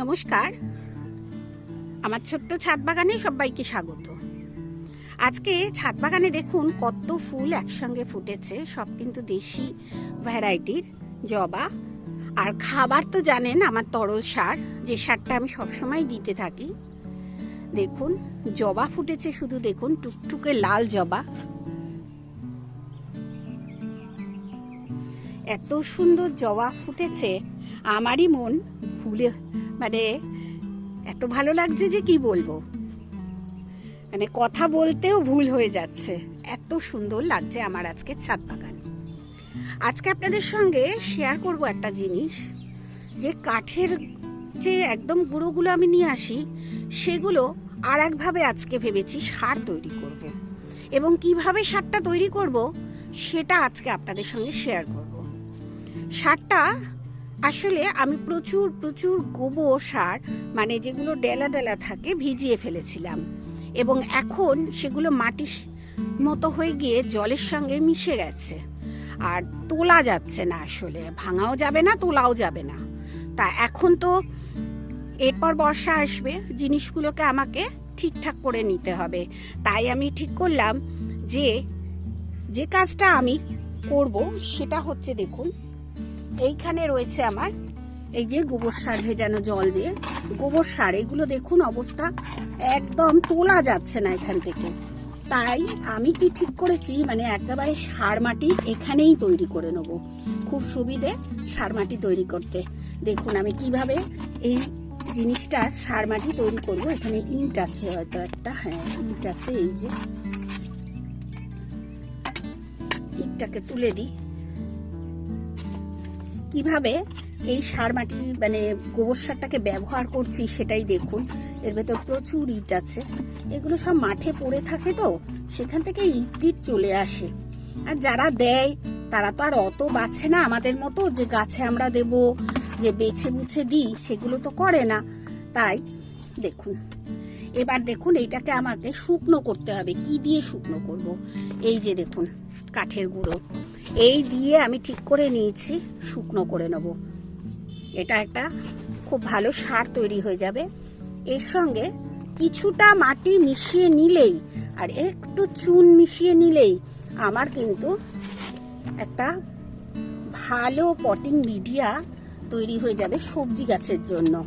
নমস্কার। আমার ছোট্ট ছাদ বাগানে সবাইকে স্বাগত। আজকে ছাদ বাগানে দেখুন কত ফুল একসঙ্গে ফুটেছে, সব কিন্তু দেশি ভ্যারাইটির জবা। আর খাবার তো জানেন আমার তরল সার, যে সারটা আমি সবসময় দিতে থাকি। দেখুন, জবা ফুটেছে শুধু দেখুন, টুকটুকে লাল জবা। এত সুন্দর জবা ফুটেছে, আমারই মন ফুলে মানে এত ভালো লাগছে যে কি বলব? মানে কথা বলতেও ভুল হয়ে যাচ্ছে। এত সুন্দর লাগছে আমার আজকে ছাদ বাগান। আজকে আপনাদের সঙ্গে শেয়ার করব একটা জিনিস, যে কাঠের যে একদম গুঁড়োগুলো আমি নিয়ে আসি, সেগুলো আর একভাবে আজকে ভেবেছি সার তৈরি করব। এবং কীভাবে সারটা তৈরি করব, সেটা আজকে আপনাদের সঙ্গে শেয়ার করব। সারটা আসলে আমি প্রচুর প্রচুর গোবর সার মানে যেগুলো ডেলা ডেলা থাকে, ভিজিয়ে ফেলেছিলাম। এবং এখন সেগুলো মাটি মতো হয়ে গিয়ে জলের সঙ্গে মিশে গেছে। আর তোলা যাচ্ছে না আসলে। ভাঙাও যাবে না, তোলাও যাবে না। তা এখন তো এরপর বর্ষা আসবে, জিনিসগুলোকে আমাকে ঠিকঠাক করে নিতে হবে। তাই আমি ঠিক করলাম যে যে কাজটা আমি করব সেটা হচ্ছে দেখুন এইখানে রয়েছে আমার এই যে গোবর সার ভেজানো জল যে গোবর সার, এগুলো দেখুন অবস্থা একদম তোলা যাচ্ছে না এখান থেকে। তাই আমি কি ঠিক করেছি? মানে একেবারে সার মাটি এখানেই তৈরি করে নেব। খুব সুবিধে সার মাটি তৈরি করতে। দেখুন আমি কীভাবে এই জিনিসটার সার মাটি তৈরি করব। এখানে ইট আছে হয়তো একটা। হ্যাঁ ইট আছে এই যে। ইটটাকে তুলে দিই। কীভাবে এই সার মাটি মানে গোবর সারটাকে ব্যবহার করছি সেটাই দেখুন। এর ভেতর প্রচুর ইট আছে। এগুলো সব মাঠে পড়ে থাকে তো, সেখান থেকে ইট টিট চলে আসে। আর যারা দেয়, তারা তো আর অত বাছে না আমাদের মতো যে গাছে আমরা দেব, যে বেছে বুছে দিই, সেগুলো তো করে না। তাই দেখুন, এবার দেখুন এইটাকে আমাকে শুকনো করতে হবে। কি দিয়ে শুকনো করব? এই যে দেখুন, কাঠের গুঁড়ো। এই দিয়ে আমি ঠিক করে নিয়েছি, শুকনো করে নেব। এটা একটা খুব ভালো সার তৈরি হয়ে যাবে। এর সঙ্গে কিছুটা মাটি মিশিয়ে নিলেই, আর একটু চুন মিশিয়ে নিলেই আমার কিন্তু একটা ভালো পটিং মিডিয়া তৈরি হয়ে যাবে সবজি গাছের জন্য।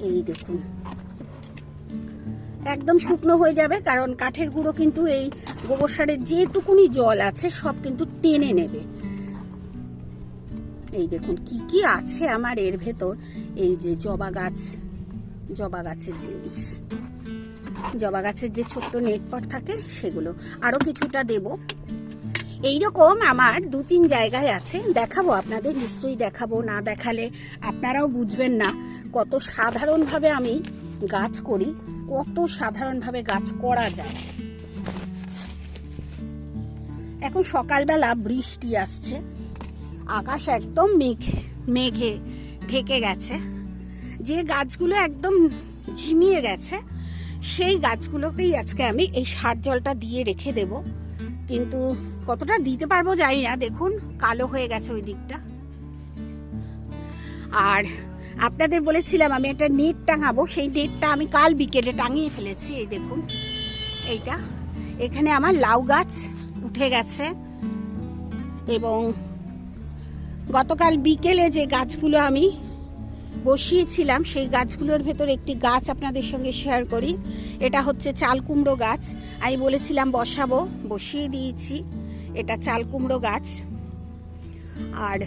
এই দেখুন। একদম শুকনো হয়ে যাবে, কারণ কাঠের গুঁড়ো কিন্তু এই গোবর সারের যেটুকুনি জল আছে সব কিন্তু টেনে নেবে। এই দেখুন, কি কি আছে আমার এর ভেতর, এই যে জবা গাছ, জবা গাছের জিনিস জবা গাছের যে ছোট্ট নেটপট থাকে সেগুলো। আরও কিছুটা দেব। এইরকম আমার দু তিন জায়গায় আছে, দেখাবো আপনাদের, নিশ্চয়ই দেখাবো, না দেখালে আপনারাও বুঝবেন না। কত সাধারণভাবে আমি গাছ করি। কত সাধারণভাবে গাছ করা যায়। এখন সকালবেলা বৃষ্টি আসছে। আকাশ একদম মেঘ, মেঘে ঢেকে গেছে। যে গাছগুলো একদম ঝিমিয়ে গেছে, সেই গাছগুলোতেই আজকে আমি এই সার জলটা দিয়ে রেখে দেব। কিন্তু কতটা দিতে পারব জানি না। দেখুন, কালো হয়ে গেছে ওই দিকটা। আর আপনাদের বলেছিলাম আমি একটা নেট টাঙাবো, সেই নেটটা আমি কাল বিকেলে টাঙিয়ে ফেলেছি, এই দেখুন। এইটা। এখানে আমার লাউ গাছ উঠে গেছে। এবং গতকাল বিকেলে যে গাছগুলো আমি বসিয়েছিলাম, সেই গাছগুলোর ভেতর একটি গাছ আপনাদের সঙ্গে শেয়ার করি। এটা হচ্ছে চাল কুমড়ো গাছ। আমি বলেছিলাম বসাবো, বসিয়ে দিয়েছি। এটা চাল কুমড়ো গাছ। আর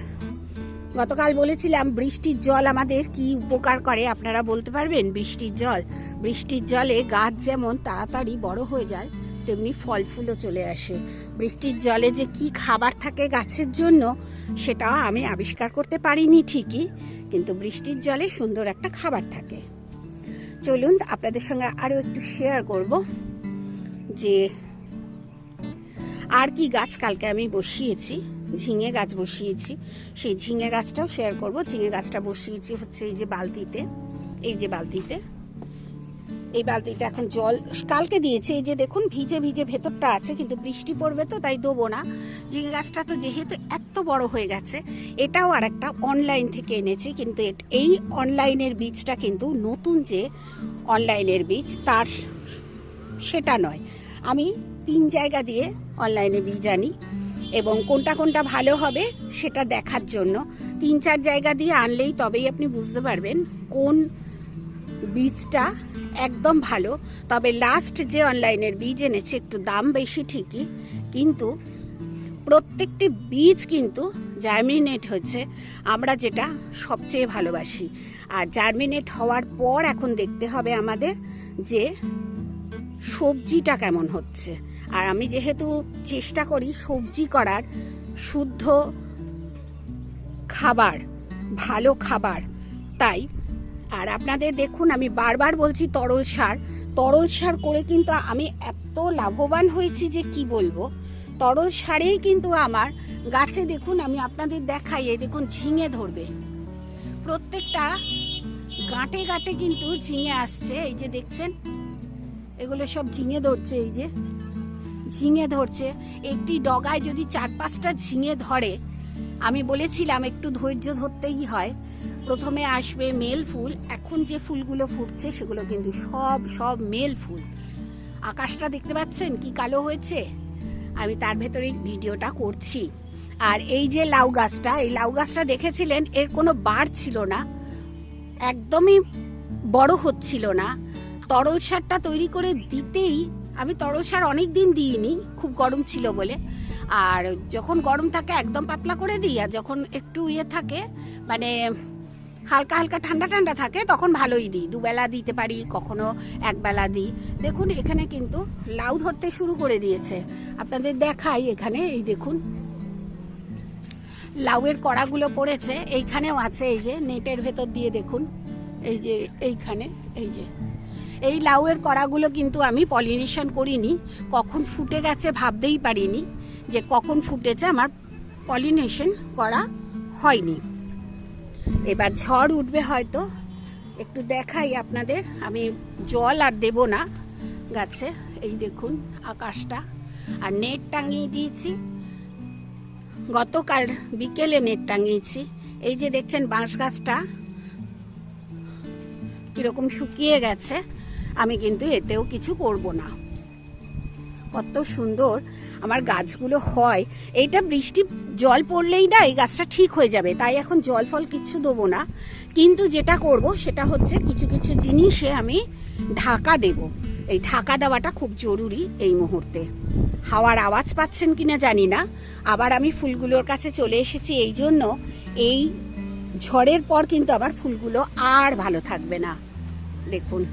গতকাল বলেছিলাম, বৃষ্টির জল আমাদের কি উপকার করে আপনারা বলতে পারবেন? বৃষ্টির জল। বৃষ্টির জলে গাছ যেমন তাড়াতাড়ি বড় হয়ে যায়, তেমনি ফল ফুলও চলে আসে। বৃষ্টির জলে যে কি খাবার থাকে গাছের জন্য, সেটা আমি আবিষ্কার করতে পারিনি ঠিকই, কিন্তু বৃষ্টির জলে সুন্দর একটা খাবার থাকে। চলুন, আপনাদের সঙ্গে আরও একটু শেয়ার করব যে, আর কি গাছ কালকে আমি বসিয়েছি। ঝিঙে গাছ বসিয়েছি। সেই ঝিঙে গাছটাও শেয়ার করব। ঝিঙে গাছটা বসিয়েছি হচ্ছে এই যে বালতিতে। এই যে বালতিতে। এই বালতিতে এখন জল কালকে দিয়েছে। এই যে দেখুন, ভিজে ভিজে ভেতরটা আছে, কিন্তু বৃষ্টি পড়বে তো, তাই দেবো না। ঝিঙে গাছটা তো যেহেতু এত বড় হয়ে গেছে, এটাও আর একটা অনলাইন থেকে এনেছি, কিন্তু এই অনলাইনের বীজটা কিন্তু নতুন যে অনলাইনের বীজ, তার সেটা নয়। আমি তিন জায়গা দিয়ে অনলাইনে বীজ আনি। এবং কোনটা কোনটা ভালো হবে সেটা দেখার জন্য। তিন চার জায়গা দিয়ে আনলেই তবেই আপনি বুঝতে পারবেন কোন বীজটা একদম ভালো। তবে লাস্ট যে অনলাইনের বীজ এনেছে, একটু দাম বেশি ঠিকই, কিন্তু প্রত্যেকটি বীজ কিন্তু জার্মিনেট হচ্ছে। আমরা যেটা সবচেয়ে ভালোবাসি। আর জার্মিনেট হওয়ার পর এখন দেখতে হবে আমাদের যে সবজিটা কেমন হচ্ছে। আর আমি যেহেতু চেষ্টা করি সবজি করার, শুদ্ধ খাবার, ভালো খাবার, তাই। আর আপনাদের দেখুন, আমি বারবার বলছি তরল সার। তরল সার করে কিন্তু আমি এত লাভবান হয়েছি যে কি বলব? তরল সারেই কিন্তু আমার গাছে দেখুন, আমি আপনাদের দেখাই, এই দেখুন ঝিঙে ধরবে। প্রত্যেকটা গাঁটে গাঁটে কিন্তু ঝিঙে আসছে, এই যে দেখছেন? এগুলো সব ঝিঙে ধরছে, এই যে। ঝিঙে ধরছে। একটি ডগায় যদি চার পাঁচটা ঝিঙে ধরে, আমি বলেছিলাম একটু ধৈর্য ধরতেই হয়। প্রথমে আসবে মেল ফুল, এখন যে ফুলগুলো ফুটছে সেগুলো কিন্তু সব সব মেল ফুল। আকাশটা দেখতে পাচ্ছেন? কি কালো হয়েছে? আমি তার ভেতরেই ভিডিওটা করছি। আর এই যে লাউ গাছটা, এই লাউ গাছটা দেখেছিলেন? এর কোনো বার ছিল না। একদমই বড় হচ্ছিল না। তরল সারটা তৈরি করে দিতেই আমি তরল সার অনেক দিন দিইনি, খুব গরম ছিল বলে। আর যখন গরম থাকে, একদম পাতলা করে দিই, আর যখন একটু ইয়ে থাকে মানে হালকা হালকা ঠান্ডা ঠান্ডা থাকে, তখন ভালোই দিই। দুবেলা দিতে পারি, কখনো একবেলা দিই। দেখুন, এখানে কিন্তু লাউ ধরতে শুরু করে দিয়েছে। আপনাদের দেখাই এখানে, এই দেখুন। লাউয়ের কড়াগুলো পড়েছে, এইখানেও আছে, এই যে নেটের ভেতর দিয়ে দেখুন। এই যে এইখানে, এই যে। এই লাউয়ের কড়াগুলো কিন্তু আমি পলিনেশন করিনি। কখন ফুটে গেছে ভাবতেই পারিনি যে কখন ফুটেছে আমার পলিনেশন করা হয়নি। এবার ঝড় উঠবে হয়তো। একটু দেখাই আপনাদের। আমি জল আর দেব না গাছে। এই দেখুন আকাশটা। আর নেট টাঙিয়ে দিয়েছি। গতকাল বিকেলে নেট টাঙিয়েছি। এই যে দেখছেন বাঁশ গাছটা, কীরকম শুকিয়ে গেছে। আমি কিন্তু এতেও কিছু করব না। কত সুন্দর আমার গাছগুলো হয়। এইটা বৃষ্টি, জল পড়লেই না এই গাছটা ঠিক হয়ে যাবে। তাই এখন জল ফল কিছু দেবো না। কিন্তু যেটা করব সেটা হচ্ছে কিছু কিছু জিনিসে আমি ঢাকা দেব। এই ঢাকা দেওয়াটা খুব জরুরি এই মুহূর্তে। হাওয়ার আওয়াজ পাচ্ছেন কিনা জানি না। আবার আমি ফুলগুলোর কাছে চলে এসেছি এই জন্য এই ঝড়ের পর কিন্তু আবার ফুলগুলো আর ভালো থাকবে না। দেখুন।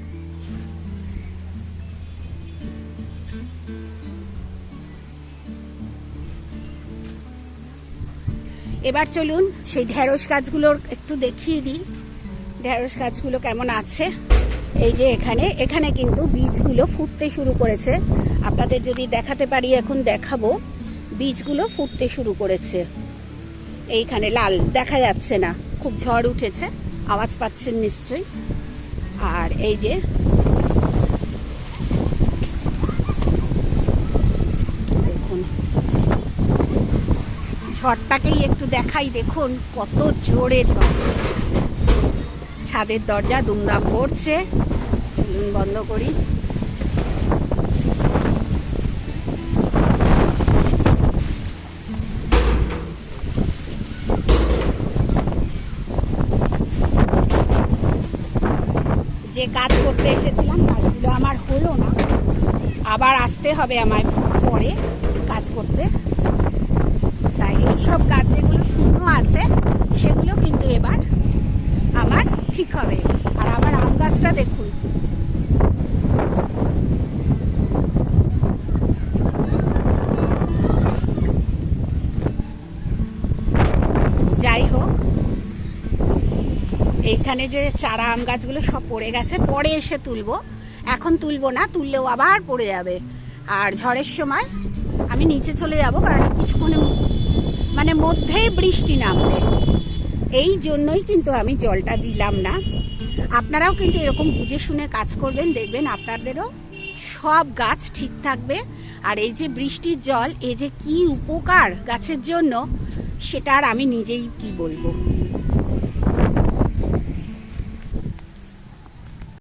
এবার চলুন সেই ঢেঁড়স গাছগুলোর একটু দেখিয়ে দিই। ঢেঁড়স গাছগুলো কেমন আছে? এই যে এখানে এখানে কিন্তু বীজগুলো ফুটতে শুরু করেছে। আপনাদের যদি দেখাতে পারি, এখন দেখাবো। বীজগুলো ফুটতে শুরু করেছে। এইখানে লাল, দেখা যাচ্ছে না। খুব ঝড় উঠেছে, আওয়াজ পাচ্ছেন নিশ্চয়ই। আর এই যে দেখুন ঝড়টাকেই একটু দেখাই, দেখুন কত জোরে ঝড়। ছাদের দরজা দুমদাম পড়ছে, চলুন বন্ধ করি। যে কাজ করতে এসেছিলাম, কাজগুলো আমার হলো না। আবার আসতে হবে আমায় পরে কাজ করতে। তাই গাছ যেগুলো শূন্য আছে, সেগুলো কিন্তু এবার আমার ঠিক হবে। আর আমার আম গাছটা দেখুন। যাই হোক, এইখানে যে চারা আম গাছগুলো সব পড়ে গেছে, পরে এসে তুলবো। এখন তুলবো না, তুললেও আবার পড়ে যাবে। আর ঝড়ের সময় আমি নিচে চলে যাব, কারণ কিছুক্ষণে মানে মধ্যেই বৃষ্টি নামবে। এই জন্যই কিন্তু আমি জলটা দিলাম না। আপনারাও কিন্তু এরকম বুঝে শুনে কাজ করবেন, দেখবেন আপনাদেরও সব গাছ ঠিক থাকবে। আর এই যে বৃষ্টির জল এই যে কি উপকার গাছের জন্য সেটা আর আমি নিজেই কি বলব?